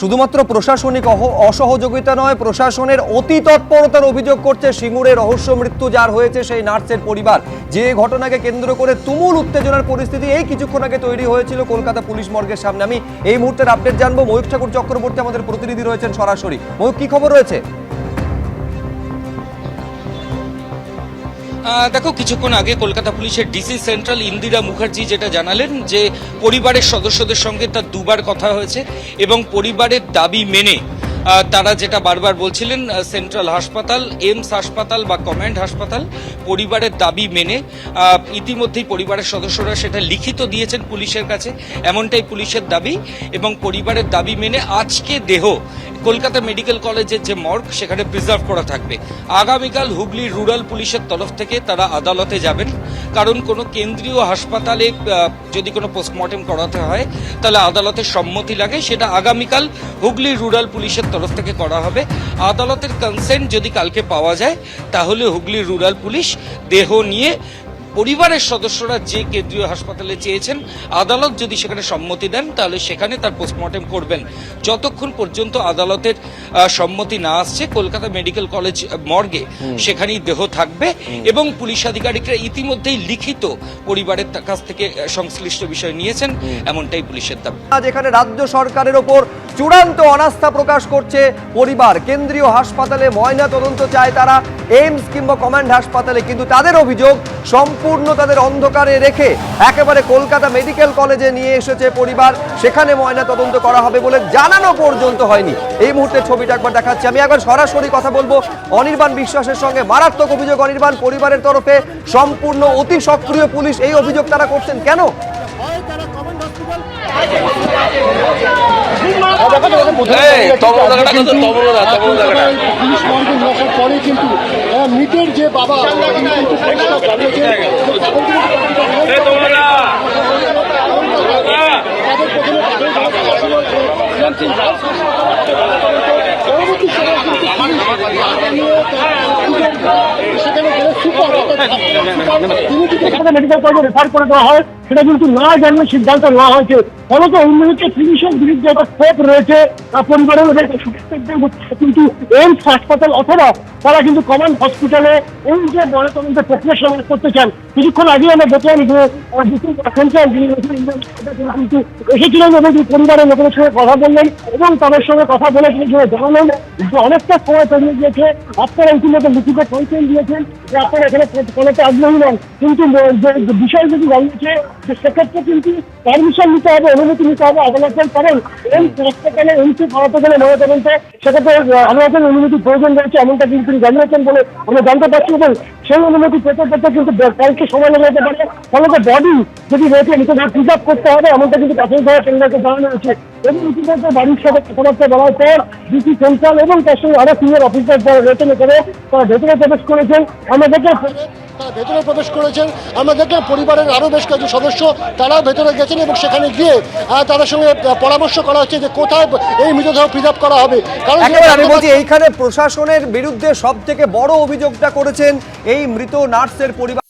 শুধুমাত্র প্রশাসনিক অসহযোগিতা নয়, প্রশাসনের অতি তৎপরতার অভিযোগ করছে সিঙ্গুরে রহস্য মৃত্যু যার হয়েছে সেই নার্সের পরিবার। যে ঘটনাকে কেন্দ্র করে তুমুল উত্তেজনার পরিস্থিতি, এই কিছুক্ষণ আগে তৈরি হয়েছিল কলকাতা পুলিশ মর্গের সামনে। আমি এই মুহূর্তের আপডেট জানব। ময়ূক ঠাকুর চক্রবর্তী আমাদের প্রতিনিধি রয়েছেন সরাসরি। ময়ূক কি খবর রয়েছে? দেখো, কিছুক্ষণ আগে কলকাতা পুলিশের ডিসি সেন্ট্রাল ইন্দিরা মুখার্জি যেটা জানালেন যে পরিবারের সদস্যদের সঙ্গে তার দুবার কথা হয়েছে এবং পরিবারের দাবি মেনে তারা যেটা বারবার বলছিলেন সেন্ট্রাল হাসপাতাল, এমস হাসপাতাল বা কমান্ড হাসপাতাল, পরিবারের দাবি মেনে ইতিমধ্যেই পরিবারের সদস্যরা সেটা লিখিত দিয়েছেন পুলিশের কাছে, এমনটাই পুলিশের দাবি এবং পরিবারের দাবি মেনে আজকে দেহ কলকাতা মেডিকেল কলেজের যে মর্গ, সেখানে প্রিজার্ভ করা থাকবে। আগামীকাল হুগলি রুরাল পুলিশের তরফ থেকে তারা আদালতে যাবেন। কারণ কোনো কেন্দ্রীয় হাসপাতালে যদি কোনো পোস্টমর্টেম করাতে হয়, তাহলে আদালতের সম্মতি লাগে। সেটা আগামীকাল হুগলি রুরাল পুলিশের তরফ থেকে করা হবে। আদালতের কনসেন্ট যদি কালকে পাওয়া যায়, তাহলে হুগলি রুরাল পুলিশ দেহ নিয়ে পরিবারের সদস্যরা যে কেন্দ্রীয় হাসপাতালে চেয়েছেন আদালত যদি সেখানে সম্মতি দেন তাহলে সেখানে তার পোস্টমর্টেম করবেন। যতক্ষণ পর্যন্ত আদালতের সম্মতি না আসছে কলকাতা মেডিকেল কলেজ মর্গে সেখানেই দেহ থাকবে এবং পুলিশ আধিকারিকরা ইতিমধ্যেই লিখিত পরিবারের কাছ থেকে সংশ্লিষ্ট বিষয় নিয়েছেন এমনটাই পুলিশের দাবি। আজ এখানে রাজ্য সরকারের ওপর চূড়ান্ত অনাস্থা প্রকাশ করছে পরিবার। কেন্দ্রীয় হাসপাতালে ময়না তদন্ত চায় তারা, এইমস কিংবা কমান্ড হাসপাতালে, কিন্তু তাদের অভিযোগ সম্পূর্ণ তাদের অন্ধকারে রেখে একেবারে কলকাতা মেডিকেল কলেজে নিয়ে এসেছে পরিবার। সেখানে ময়না তদন্ত করা হবে বলে জানানো পর্যন্ত হয়নি। এই মুহূর্তে ছবিটা একবার দেখাচ্ছি। আমি একবার সরাসরি কথা বলব অনির্বাণ বিশ্বাসের সঙ্গে। মারাত্মক অভিযোগ অনির্বাণ পরিবারের তরফে। সম্পূর্ণ অতি সক্রিয় পুলিশ এই অভিযোগ তারা করছেন কেন পুলিশ মর্গে নিয়ে আসার পরে কিন্তু মৃতের যে বাবা পরবর্তী সময় কিন্তু সেখানে মেডিকেল কলেজে রেফার করে দেওয়া হয়। সেটা কিন্তু না জানলে সিদ্ধান্ত নেওয়া হয়েছে। ফলত অন্যদিকে পুলিশের বিরুদ্ধে একটা ক্ষোভ রয়েছে তার পরিবারের কিন্তু এইমস হাসপাতাল অথবা তারা কিন্তু কমান্ড হসপিটালে এই যে ময়নাতদন্তে প্রক্রিয়া সমাজ করতে চান, কিছুক্ষণ আগে আমরা দেখলাম যে কিন্তু এসেছিলেন এবং পরিবারের লোকের সঙ্গে কথা বললেন এবং তাদের সঙ্গে কথা বলে তিনি জানালেন যে অনেকটা সময় পেরিয়ে গিয়েছে। আপনারা ইতিমধ্যে লিখিত পরিচয় দিয়েছেন যে আপনারা এখানে কোনোতে আগ্রহী নন। কিন্তু বিষয় যদি জানিয়েছে সেক্ষেত্রে কিন্তু পারমিশন নিতে হবে অনুমতি নিতে হবে আদালতের কারণ এই হাসপাতালে এমসি করাতে গেলে ময়নাতদন্তে সেক্ষেত্রে আহ, আদালতের অনুমতি প্রয়োজন রয়েছে এমনটা কিন্তু তিনি জানিয়েছেন বলে আমরা জানতে পারছি এবং সেই অনুমতি পেতে পেতে কিন্তু কালকে সময় লেগে যেতে পারে। ফলত বডি যদি রয়েছে নিজেদের প্রিজার্ভ করতে হবে এমনটা কিন্তু প্রাথমিকভাবে কেন্দ্রকে জানানো হয়েছে। এবং ইতিমধ্যে বাড়ির সাথে কথাবার্তা বলার পর ডিসি সেন্ট্রাল এবং তার সঙ্গে আরও সিনিয়র অফিসার যারা রয়েছেন এখানে তারা ভেতরে প্রবেশ করেছেন। দেখে তারা ভেতরে প্রবেশ করেছেন। দেখলাম পরিবারের আরও বেশ কয়েকজন সদস্য তারাও ভেতরে গেছেন এবং সেখানে গিয়ে তাদের সঙ্গে পরামর্শ করা হচ্ছে যে কোথায় এই মৃতদেহ প্রিজার্ভ করা হবে। কারণ আমি বলছি এইখানে প্রশাসনের বিরুদ্ধে সব থেকে বড় অভিযোগটা করেছেন এই মৃত নার্সের পরিবার